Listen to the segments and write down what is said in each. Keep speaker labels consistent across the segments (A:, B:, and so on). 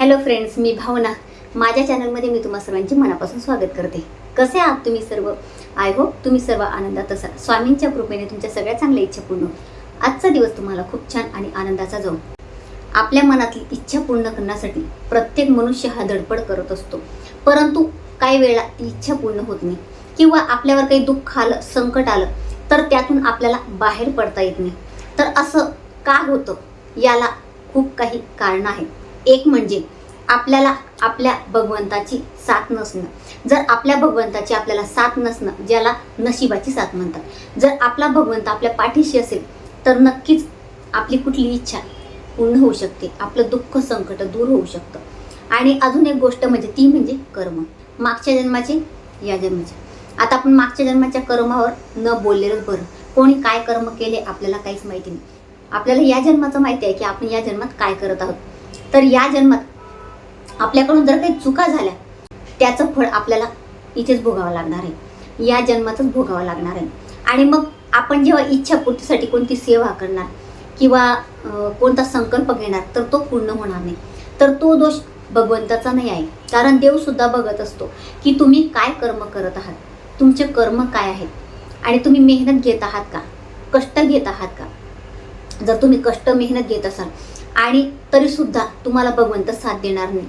A: Hello friends मी भावना. माझ्या चॅनलमध्ये मी तुम्हा सर्वांचे मनापासून स्वागत करते. कसे आहात तुम्ही सर्व? आय होप तुम्ही सर्व आनंदात असाल. स्वामींच्या कृपेने तुमच्या सगळ्या चांगल्या इच्छा पूर्ण आजचा दिवस तुम्हाला खूप छान आणि आनंदाचा जाऊ. आपल्या मनातली इच्छा पूर्ण करण्यासाठी प्रत्येक मनुष्य हा धडपड करत असतो. परंतु काही वेळा ती इच्छा पूर्ण होत नाही. किंवा आपल्यावर काही दुःख आलं संकट आलं तर त्यातून आपल्याला बाहेर पडता येत नाही. तर असं का होतं? याला खूप काही कारणं आहेत एक म्हणजे आपल्याला आपल्या भगवंताची साथ नसणं. जर आपल्या भगवंताची आपल्याला साथ नसणं ज्याला नशिबाची साथ म्हणतात. जर आपला भगवंत आपल्या पाठीशी असेल तर नक्कीच आपली कुठली इच्छा पूर्ण होऊ शकते. आपलं दुःख संकट दूर होऊ शकतं. आणि अजून एक गोष्ट म्हणजे ती म्हणजे कर्म. मागच्या जन्माचे या जन्माचे. आता आपण मागच्या जन्माच्या कर्मावर न बोललेलंच बरं. कोणी काय कर्म केले आपल्याला काहीच माहिती नाही. आपल्याला या जन्माचं माहिती आहे की आपण या जन्मात काय करत आहोत. तर या जन्मात आपल्याकडून जर काही चुका झाल्या त्याचं फळ आपल्याला इथेच भोगावं लागणार आहे. या जन्मातच भोगावं लागणार आहे. आणि मग आपण जेव्हा इच्छापूर्तीसाठी कोणती सेवा करणार किंवा कोणता संकल्प घेणार तर तो पूर्ण होणार नाही. तर तो दोष भगवंताचा नाही आहे. कारण देवसुद्धा बघत असतो की तुम्ही काय कर्म करत आहात तुमचे कर्म काय आहेत आणि तुम्ही मेहनत घेत आहात का कष्ट घेत आहात का? जर तुम्ही कष्ट मेहनत घेत असाल आणि तरीसुद्धा तुम्हाला भगवंत साथ देणार नाही.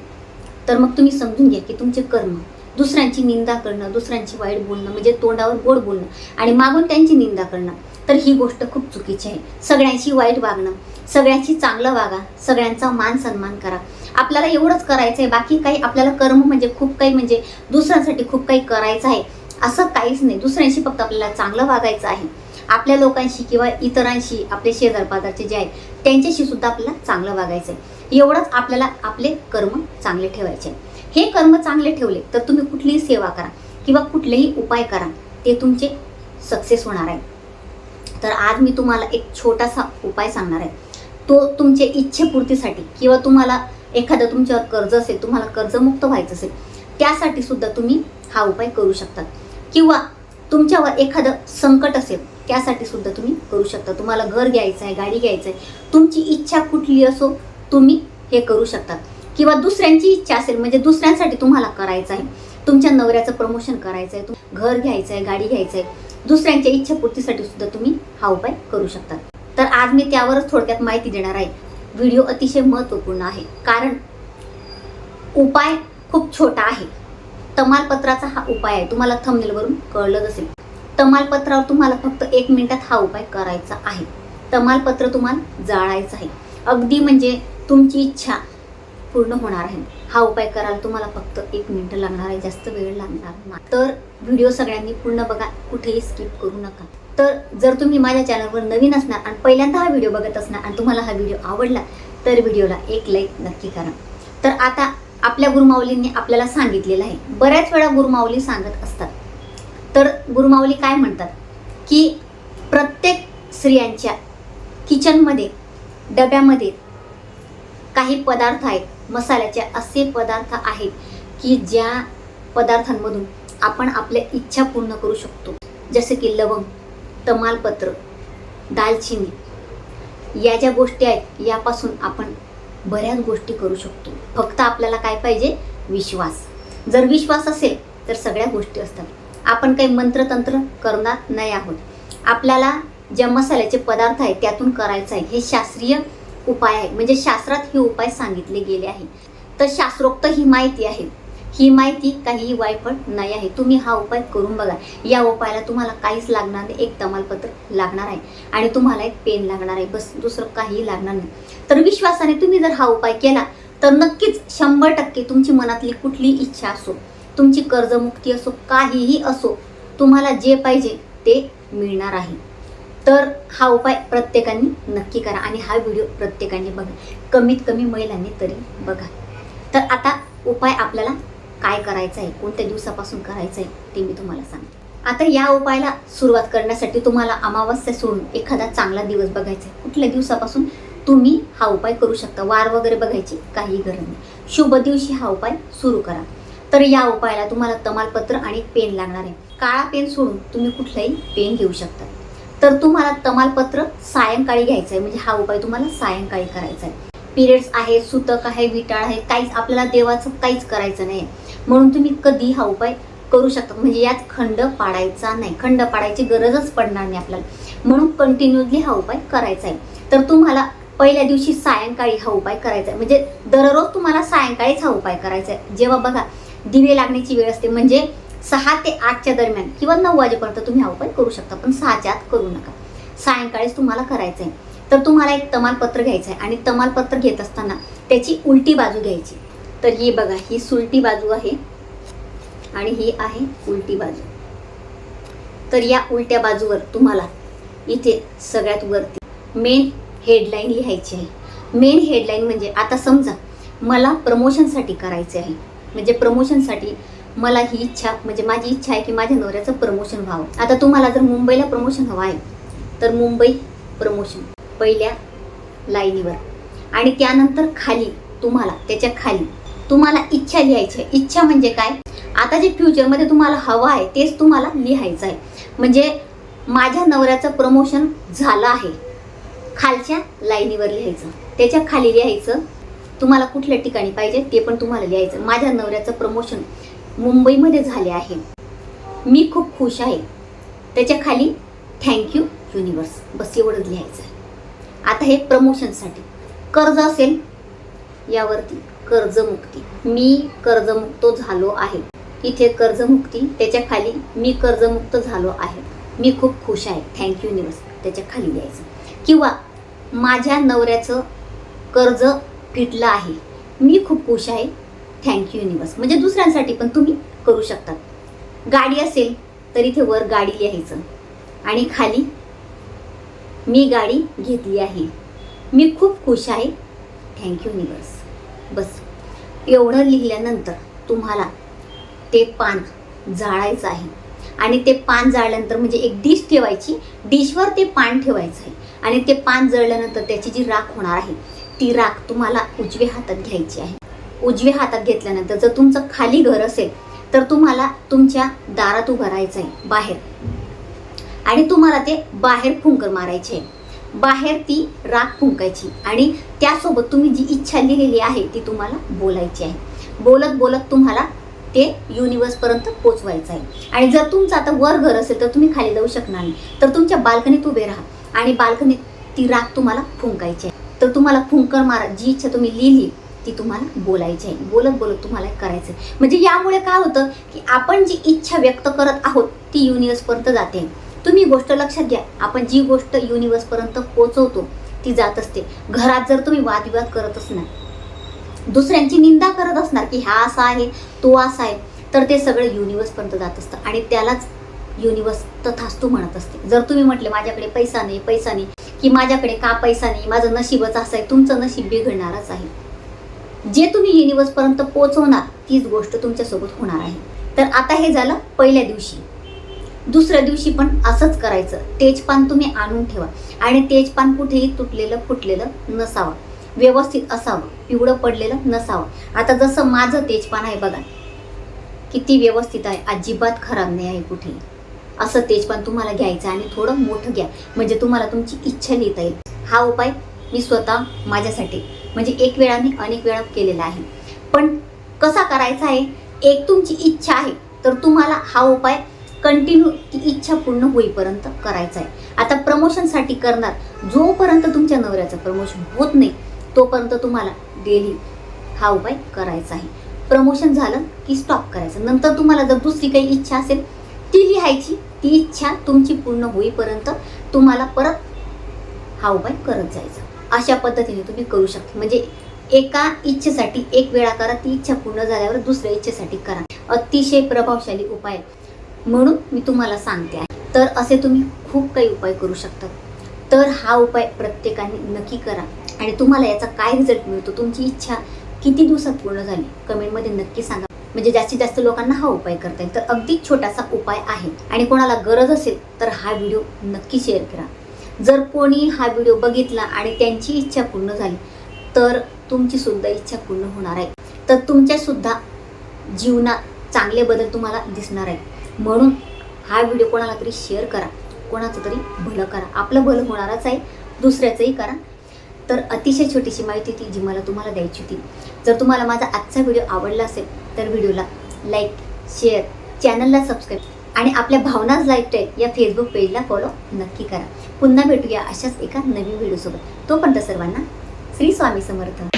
A: तर मग तुम्ही समजून घ्या की तुमचे कर्म दुसऱ्यांची निंदा करणं दुसऱ्यांची वाईट बोलणं म्हणजे तोंडावर गोड बोलणं आणि मागून त्यांची निंदा करणं तर ही गोष्ट खूप चुकीची आहे. सगळ्यांशी वाईट वागणं सगळ्यांशी चांगलं वागा सगळ्यांचा मान सन्मान करा. आपल्याला एवढंच करायचं आहे बाकी काही आपल्याला कर्म म्हणजे खूप काही म्हणजे दुसऱ्यांसाठी खूप काही करायचं आहे. असं काहीच नाही. दुसऱ्यांशी फक्त आपल्याला चांगलं वागायचं आहे. आपल्या लोकांशी किंवा इतरांशी आपले शेजार पाजारचे जे आहेत त्यांच्याशी सुद्धा आपल्याला चांगलं वागायचं आहे एवढंच आपल्याला आपले कर्म चांगले ठेवायचे आहे. हे कर्म चांगले ठेवले तर तुम्ही कुठलीही सेवा करा किंवा कुठलेही उपाय करा ते तुमचे सक्सेस होणार आहे. तर आज मी तुम्हाला एक छोटासा उपाय सांगणार आहे. तो तुमच्या इच्छेपूर्तीसाठी किंवा तुम्हाला एखादं तुमच्यावर कर्ज असेल तुम्हाला कर्जमुक्त व्हायचं असेल त्यासाठी सुद्धा तुम्ही हा उपाय करू शकता. किंवा तुमच्यावर एखादं संकट असेल त्यासाठी सुद्धा तुम्ही करू शकता. तुम्हाला घर घ्यायचं आहे गाडी घ्यायचं आहे तुमची इच्छा कुठली असो तुम्ही हे करू शकता. किंवा दुसऱ्यांची इच्छा असेल म्हणजे दुसऱ्यांसाठी तुम्हाला करायचं आहे तुमच्या नवऱ्याचं प्रमोशन करायचं आहे घर घ्यायचं आहे गाडी घ्यायचं आहे दुसऱ्यांच्या इच्छापूर्तीसाठी सुद्धा तुम्ही हा उपाय करू शकता. तर आज मी त्यावरच थोडक्यात माहिती देणार आहे. व्हिडिओ अतिशय महत्त्वपूर्ण आहे. कारण उपाय खूप छोटा आहे. तमालपत्राचा हा उपाय आहे. तुम्हाला थंबनेलवरून कळलंच असेल. तमालपत्रावर तुम्हाला फक्त एक मिनिटात हा उपाय करायचा आहे. तमालपत्र तुम्हाला जाळायचं आहे. अगदी म्हणजे तुमची इच्छा पूर्ण होणार आहे. हा उपाय करायला तुम्हाला फक्त एक मिनिट लागणार आहे. जास्त वेळ लागणार नाही. तर व्हिडिओ सगळ्यांनी पूर्ण बघा. कुठेही स्किप करू नका. तर जर तुम्ही माझ्या चॅनलवर नवीन असणार आणि पहिल्यांदा हा व्हिडिओ बघत असणार आणि तुम्हाला हा व्हिडिओ आवडला तर व्हिडिओला एक लाईक नक्की करा. तर आता आपल्या गुरुमाऊलींनी आपल्याला सांगितलेलं आहे. बऱ्याच वेळा गुरुमाऊली सांगत असतात. तर गुरुमाऊली काय म्हणतात? की प्रत्येक स्त्रियांच्या किचनमध्ये डब्यामध्ये काही पदार्थ आहेत. मसाल्याचे असे पदार्थ आहेत की ज्या पदार्थांमधून आपण आपल्या इच्छा पूर्ण करू शकतो. जसे की लवंग तमालपत्र दालचिनी. या ज्या गोष्टी आहेत यापासून आपण बऱ्याच गोष्टी करू शकतो. फक्त आपल्याला काय पाहिजे? विश्वास. जर विश्वास असेल तर सगळ्या गोष्टी असतात. आपण काही मंत्रतंत्र करणार नाही आहोत. आपल्याला ज्या मसाल्याचे पदार्थ आहेत त्यातून करायचं आहे. हे शास्त्रीय उपाय आहे. म्हणजे शास्त्रात हे उपाय सांगितले गेले आहे. तर शास्त्रोक्त ही माहिती आहे. ही माहिती काही वायपट नाही आहे. तुम्ही हा उपाय करून बघा. या उपायाला तुम्हाला काहीच लागणार नाही. एक तमालपत्र लागणार आहे. आणि तुम्हाला एक पेन लागणार आहे. बस दुसरं काहीही लागणार नाही. तर विश्वासाने तुम्ही जर हा उपाय केला तर नक्कीच शंभर टक्के तुमची मनातली कुठली इच्छा असो तुमची कर्जमुक्ती असो काहीही असो तुम्हाला जे पाहिजे ते मिळणार आहे. तर हा उपाय प्रत्येकाने नक्की करा आणि हा व्हिडिओ प्रत्येकाने बघा. कमीत कमी महिलांनी तरी बघा. तर आता उपाय आपल्याला काय करायचं आहे कोणत्या दिवसापासून करायचं आहे ते मी तुम्हाला सांगते. आता या उपायाला सुरुवात करण्यासाठी तुम्हाला अमावस्या सोडून एखादा चांगला दिवस बघायचा आहे. कुठल्या दिवसापासून तुम्ही हा उपाय करू शकता? वार वगैरे बघायची काही गरज नाही. शुभ दिवशी हा उपाय सुरू करा. तर या उपायाला तुम्हाला तमालपत्र आणि पेन लागणार आहे. काळा पेन सोडून तुम्ही कुठलाही पेन घेऊ शकता. तर तुम्हाला तमालपत्र सायंकाळी घ्यायचं आहे म्हणजे हा उपाय तुम्हाला सायंकाळी करायचा आहे. पिरियड्स आहे सुतक आहे विटाळ आहे काहीच आपल्याला देवाचं काहीच करायचं नाही म्हणून तुम्ही कधी हा उपाय करू शकता. म्हणजे यात खंड पाडायचा नाही. खंड पाडायची गरजच पडणार नाही आपल्याला. म्हणून कंटिन्युअसली हा उपाय करायचा आहे. तर तुम्हाला पहिल्या दिवशी सायंकाळी हा उपाय करायचा आहे. म्हणजे दररोज तुम्हाला सायंकाळीच हा उपाय करायचा आहे. जेव्हा बघा दिवे लागण्याची वेळ असते. म्हणजे सहा ते आठच्या दरम्यान किंवा नऊ वाजेपर्यंत तुम्ही हा उपाय करू शकता. पण सहाच्या आत करू नका. सायंकाळीच तुम्हाला करायचं आहे. तर तुम्हाला एक तमालपत्र घ्यायचं आहे. आणि तमालपत्र घेत असताना त्याची उलटी बाजू घ्यायची. तर ही बघा ही सुलटी बाजू आहे आणि ही आहे उलटी बाजू. तर या उलट्या बाजूवर तुम्हाला इथे सगळ्यात वरती मेन हेडलाईन लिहायची आहे. मेन हेडलाईन म्हणजे आता समजा मला प्रमोशनसाठी करायचे आहे. म्हणजे प्रमोशनसाठी मला ही इच्छा म्हणजे माझी इच्छा आहे की माझ्या नवऱ्याचं प्रमोशन व्हावं. आता तुम्हाला जर मुंबईला प्रमोशन हवं आहे तर मुंबई प्रमोशन पहिल्या लाईनीवर. आणि त्यानंतर खाली तुम्हाला त्याच्याखाली तुम्हाला इच्छा लिहायची आहे. इच्छा म्हणजे काय? आता जे फ्युचरमध्ये तुम्हाला हवं आहे तेच तुम्हाला लिहायचं आहे. म्हणजे माझ्या नवऱ्याचं प्रमोशन झालं आहे. खालच्या लाईनीवर लिहायचं. त्याच्याखाली लिहायचं. तुम्हाला कुठल्या ठिकाणी पाहिजे ते पण तुम्हाला लिहायचं. माझ्या नवऱ्याचं प्रमोशन मुंबईमध्ये झाले आहे. मी खूप खुश आहे. त्याच्याखाली थँक्यू युनिवर्स बस एवढंच लिहायचं आहे. आता हे प्रमोशनसाठी कर्ज असेल यावरती. कर्जमुक्ती. मी कर्जमुक्त झालो आहे. इथे कर्जमुक्ती त्याच्याखाली मी कर्जमुक्त झालो आहे. मी खूप खुश आहे. थँक्यू युनिवर्स त्याच्याखाली लिहायचं. किंवा माझ्या नवऱ्याचं कर्ज फिटलं आहे. मी खूप खुश आहे. थँक्यू युनिवर्स म्हणजे दुसऱ्यांसाठी पण तुम्ही करू शकता. गाडी असेल तर इथे वर गाडी लिहायचं. आणि खाली मी गाडी घेतली आहे. मी खूप खुश आहे. थँक्यू युनिवर्स बस. एवढं लिहिल्यानंतर तुम्हाला ते पान जाळायचं आहे. आणि ते पान जाळल्यानंतर म्हणजे एक डिश ठेवायची. डिशवर ते पान ठेवायचं आहे. आणि ते पान जळल्यानंतर त्याची जी राख होणार आहे ती राख तुम्हाला उजव्या हातात घ्यायची आहे. उजव्या हातात घेतल्यानंतर जर तुमचं खाली घर असेल तर तुम्हाला तुमच्या दारात उभं राहायचं आहे बाहेर. आणि तुम्हाला ते बाहेर फुंकर मारायचे आहे. बाहेर ती राख फुंकायची. आणि त्यासोबत तुम्ही जी इच्छा लिहिलेली आहे ती तुम्हाला बोलायची आहे. बोलत बोलत तुम्हाला ते युनिवर्सपर्यंत पोचवायचं आहे. आणि जर तुमचं आता वर घर असेल तर तुम्ही खाली जाऊ शकणार नाही. तर तुमच्या बाल्कनीत उभे राहा. आणि बाल्कनीत ती राख तुम्हाला फुंकायची आहे. तर तुम्हाला फुंकर मारा जी इच्छा तुम्ही लिहिली ती तुम्हाला बोलायची आहे. बोलत बोलत तुम्हाला करायचं आहे. म्हणजे यामुळे काय होतं की आपण जी इच्छा व्यक्त करत आहोत ती युनिवर्सपर्यंत जाते. तुम्ही गोष्ट लक्षात घ्या. आपण जी गोष्ट युनिवर्सपर्यंत पोचवतो ती जात असते. घरात जर तुम्ही वादविवाद करत असणार दुसऱ्यांची निंदा करत असणार की हा असा आहे तो असा आहे तर ते सगळं युनिवर्सपर्यंत जात असतं. आणि त्यालाच युनिवर्स तथास्तू म्हणत असते. जर तुम्ही म्हटले माझ्याकडे पैसा नाही पैसा नाही की माझ्याकडे का पैसा नाही? माझं नशीबच असं आहे तुमचं नशीब बिघडणारच आहे. जे तुम्ही युनिवर्सपर्यंत पोचवणार तीच गोष्ट तुमच्यासोबत होणार आहे. तर आता हे झालं पहिल्या दिवशी. दुसऱ्या दिवशी पण असंच करायचं. तेजपान तुम्ही आणून ठेवा. आणि तेजपान कुठेही तुटलेलं फुटलेलं नसावं. व्यवस्थित असावं. पिवळं पडलेलं नसावं. आता जसं माझं तेजपान आहे बघा. किती व्यवस्थित आहे. अजिबात खराब नाही आहे कुठेही. असं तेजपान तुम्हाला घ्यायचं आणि थोडं मोठं घ्या. म्हणजे तुम्हाला तुमची इच्छा लिहिता येईल. हा उपाय मी स्वतः माझ्यासाठी. म्हणजे एक वेळा मी अनेक वेळा केलेला आहे. पण कसा करायचा आहे? एक तुमची इच्छा आहे. तर तुम्हाला हा उपाय कंटिन्यू ती इच्छा पूर्ण होईपर्यंत करायचं आहे आता प्रमोशनसाठी करणार जोपर्यंत तुमच्या नवऱ्याचं प्रमोशन होत नाही तोपर्यंत तुम्हाला डेली हा उपाय करायचा आहे. प्रमोशन झालं की स्टॉप करायचं. नंतर तुम्हाला जर दुसरी काही इच्छा असेल ती लिहायची ती इच्छा तुमची पूर्ण होईपर्यंत तुम्हाला परत हा उपाय करत जायचा. अशा पद्धतीने तुम्ही करू शकता. म्हणजे एका इच्छेसाठी एक वेळा करा ती इच्छा पूर्ण झाल्यावर दुसऱ्या इच्छेसाठी करा. अतिशय प्रभावशाली उपाय म्हणून मी तुम्हाला सांगते आहे. तर असे तुम्ही खूप काही उपाय करू शकता तर हा उपाय प्रत्येकाने नक्की करा. आणि तुम्हाला याचा काय रिझल्ट मिळतो तुमची इच्छा किती दिवसात पूर्ण झाली कमेंटमध्ये नक्की सांगा. म्हणजे जास्तीत जास्त लोकांना हा उपाय करता येईल. तर अगदी छोटासा उपाय आहे. आणि कोणाला गरज असेल तर हा व्हिडिओ नक्की शेअर करा. जर कोणी हा व्हिडिओ बघितला आणि त्यांची इच्छा पूर्ण झाली तर तुमची सुद्धा इच्छा पूर्ण होणार आहे. तर तुमच्यासुद्धा जीवनात चांगले बदल तुम्हाला दिसणार आहे म्हणून हा व्हिडिओ कोणाला तरी शेअर करा. कोणाचं तरी भलं करा. आपलं भलं होणारच आहे दुसऱ्याचंही करा. तर अतिशय छोटीशी माहिती होती जी मला तुम्हाला द्यायची होती. जर तुम्हाला माझा आजचा व्हिडिओ आवडला असेल तर व्हिडिओला लाईक शेअर चॅनलला सबस्क्राईब आणि आपल्या भावनाच लाईफस्टाईल या फेसबुक पेजला फॉलो नक्की करा. पुन्हा भेटूया अशाच एका नवीन व्हिडिओसोबत. तोपर्यंत सर्वांना श्री स्वामी समर्थ.